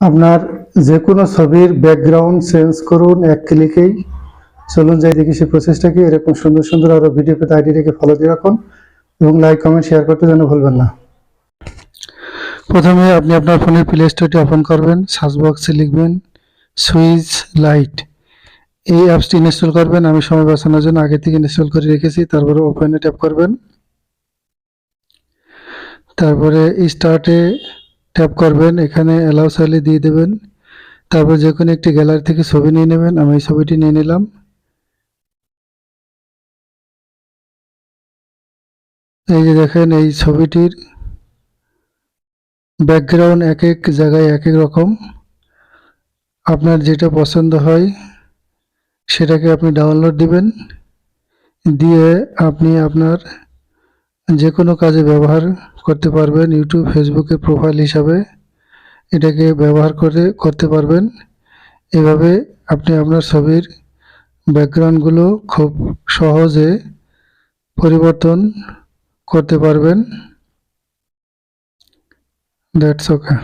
আপনার যে কোনো ছবির ব্যাকগ্রাউন্ড চেঞ্জ করুন এক ক্লিকেই চলুন যাই দেখি সেই প্রসেসটা কি, এরকম সুন্দর সুন্দর আরও ভিডিও পেতে আইডিটাকে ফলো দিয়ে রাখুন এবং লাইক কমেন্ট শেয়ার করতে যেন ভুলবেন না। প্রথমে আপনি আপনার ফোনের প্লে স্টোরটি ওপেন করবেন সার্চ বক্সে লিখবেন সুইচ লাইট এই অ্যাপসটি ইনস্টল করবেন, আমি সময় বাঁচানোর জন্য আগে থেকে ইনস্টল করে রেখেছি, তারপরে ওপেনে ট্যাপ করবেন। তারপরে স্টার্টে ট্যাপ করবেন, এখানে অ্যালাউ চাইলে দিয়ে দেবেন। তারপর যে কোনো একটি গ্যালারি থেকে ছবি নিয়ে নেবেন, আমি এই ছবিটি নিয়ে নিলাম। এই যে দেখেন, এই ছবিটির ব্যাকগ্রাউন্ড এক এক জায়গায় এক এক রকম। আপনার যেটা পছন্দ হয়, সেটাকে আপনি ডাউনলোড দিবেন। দিয়ে আপনি আপনার যে কোনো কাজে ব্যবহার করতে পারবেন ইউটিউব ফেসবুকের প্রোফাইল হিসাবে। এটাকে ব্যবহার করে করতে পারবেন। এভাবে আপনি আপনার ছবির ব্যাকগ্রাউন্ডগুলো খুব সহজে পরিবর্তন করতে পারবেন। That's okay